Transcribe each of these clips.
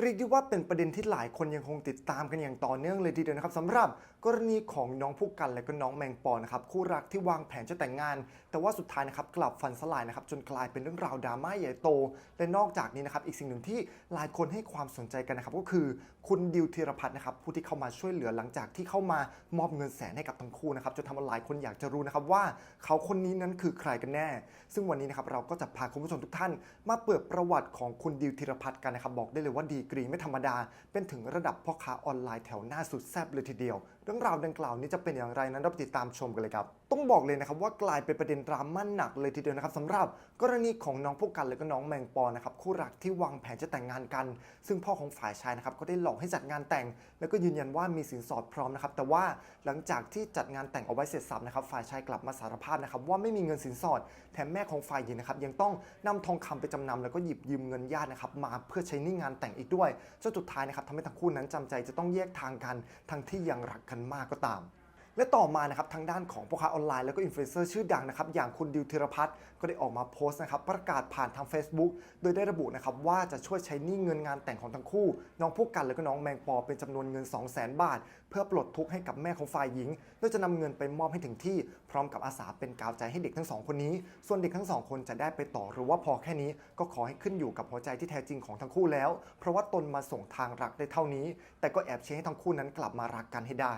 เรียกได้ว่าเป็นประเด็นที่หลายคนยังคงติดตามกันอย่างต่อเนื่องเลยทีเดียวนะครับสำหรับกรณีของน้องผู้กันและก็น้องแมงปอนะครับคู่รักที่วางแผนจะแต่งงาน แต่ว่าสุดท้ายนะครับกลับฟันสลายนะครับจนกลายเป็นเรื่องราวดราม่าใหญ่โต และนอกจากนี้นะครับอีกสิ่งหนึ่งที่หลายคนให้ความสนใจกันนะครับก็คือคุณดิวธีรพัฒน์นะครับผู้ที่เข้ามาช่วยเหลือหลังจากที่เข้ามามอบเงินแสนให้กับทั้งคู่นะครับจนทำให้หลายคนอยากจะรู้นะครับว่าเขาคนนี้นั้นคือใครกันแน่ ซึ่งวันนี้นะครับเราก็จะพาคุณผู้ชมทุกท่าน มาเปิดประวัติของคุณดิวธีรพัฒน์กันนะครับบอกได้เลยว่าดีกรีไม่ธรรมดา เป็นถึงระดับพ่อค้าออนไลน์แถวหน้าสุดแซ่บเลยทีเดียว รื่องราวดังกล่าวนี้จะเป็นอย่างไรนั้นเราไปติดตามชมกันเลยครับ ต้องบอกเลยนะครับว่ากลายเป็นประเด็นดราม่าหนักเลยทีเดียวนะครับสำหรับกรณีของน้องพวกกันและก็น้องแมงปอนะครับคู่รักที่วางแผนจะแต่งงานกัน ซึ่งพ่อของฝ่ายชายนะครับก็ได้หลอกให้จัดงานแต่ง แล้วก็ยืนยันว่ามีสินสอดพร้อมนะครับแต่ว่าหลังจากที่จัดงานแต่งเอาไว้เสร็จสับนะครับฝ่ายชายกลับมาสารภาพนะครับว่าไม่มีเงินสินสอด แถมแม่ของฝ่ายหญิงนะครับยังต้องนำทองคำไปจำนำแล้วก็หยิบยืมเงินญาตินะครับมาเพื่อใช้หนี่งานแต่งอีกด้วยจนสุดท้ายนะครับทำให้ทั้งคู่นั้นจำใจจะต้องแยกทางกันทั้งที่ยังรักกันมากก็ตาม และต่อมานะครับทางด้านของพ่อค้าออนไลน์แล้วก็อินฟลูเอนเซอร์ชื่อดังนะครับอย่างคุณดิวธีรพัฒน์ก็ได้ออกมาโพสต์นะครับประกาศผ่านทาง Facebook โดยได้ระบุนะครับว่าจะช่วยใช้หนี้เงินงานแต่งของทั้งคู่ น้องพวกกันแล้วก็น้องแมงปอเป็นจำนวนเงิน 2 0 0 0 0 0 บาท เพื่อปลดทุกข์ให้กับแม่ของฝ่ายหญิงโดยจะนำเงินไปมอบให้ถึงที่ พร้อมกับอาสาเป็นกาวใจให้เด็กทั้งสองคนนี้ ส่วนเด็กทั้งสองคนจะได้ไปต่อหรือว่าพอแค่นี้ ก็ขอให้ขึ้นอยู่กับหัวใจที่แท้จริงของทั้งคู่แล้ว เพราะว่าตนมาส่งทางรักได้เท่านี้ แต่ก็แอบเชียร์ให้ทั้งคู่นั้นกลับมารักกันให้ได้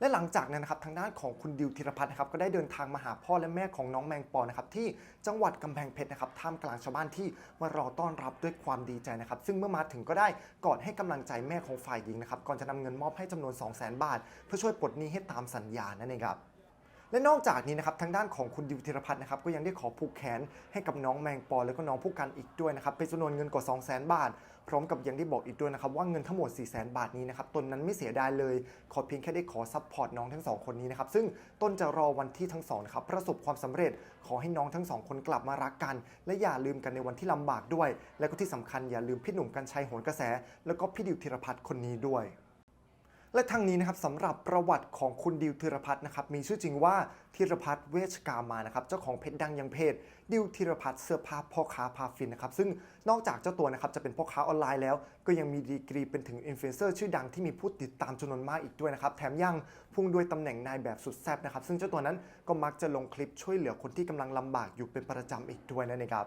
และหลังจากนั้นนะครับทางด้านของคุณดิวธีรพัฒน์นะครับก็ได้เดินทางมาหาพ่อและแม่ของน้องแมงปอนะครับที่จังหวัดกำแพงเพชรนะครับท่ามกลางชาวบ้านที่มารอต้อนรับด้วยความดีใจนะครับซึ่งเมื่อมาถึงก็ได้กอดให้กำลังใจแม่ของฝ่ายหญิงนะครับก่อนจะนำเงินมอบให้จำนวน 2 0 0 0 0 0 บาท เพื่อช่วยปลดหนี้ให้ตามสัญญานั่นเองครับ และนอกจากนี้นะครับทางด้านของคุณดิวธีรพัฒน์นะครับก็ยังได้ขอผูกแขนให้กับน้องแมงปอแล้วก็น้องผู้กันอีกด้วยนะครับเป็นจำนวนเงินกว่า 2 0 0 0 0 0 บาท พร้อมกับยังได้บอกอีกด้วยนะครับว่าเงินทั้งหมด 4 0 0 0 0 0 บาทนี้นะครับตนนั้นไม่เสียดายเลย ขอเพียงแค่ได้ขอซัพพอร์ตน้องทั้งสองคนนี้นะครับซึ่งตนจะรอวันที่ทั้งสองนะครับประสบความสำเร็จขอให้น้องทั้งสองคนกลับมารักกัน และอย่าลืมกันในวันที่ลำบากด้วย และก็ที่สำคัญอย่าลืมพี่หนุ่มกัญชัยโหนกระแส แล้วก็พี่ดิวธีรพัฒน์คนนี้ด้วย และทั้งนี้นะครับสำหรับประวัติของคุณดิวธีรพัฒน์นะครับมีชื่อจริงว่าธีรพัฒน์เวชกามานะครับเจ้าของเพจดังยังเพจดิวธีรพัฒน์เสื้อผ้าพ่อค้าพาฟินนะครับซึ่งนอกจากเจ้าตัวนะครับจะเป็นพ่อค้าออนไลน์แล้ว ก็ยังมีดีกรีเป็นถึงอินฟลูเอนเซอร์ชื่อดังที่มีผู้ติดตามจำนวนมากอีกด้วยนะครับแถมยังพุ่งด้วยตำแหน่งนายแบบสุดแซ่บนะครับซึ่งเจ้าตัวนั้นก็มักจะลงคลิปช่วยเหลือคนที่กำลังลำบากอยู่เป็นประจำอีกด้วยนั่นเองครับ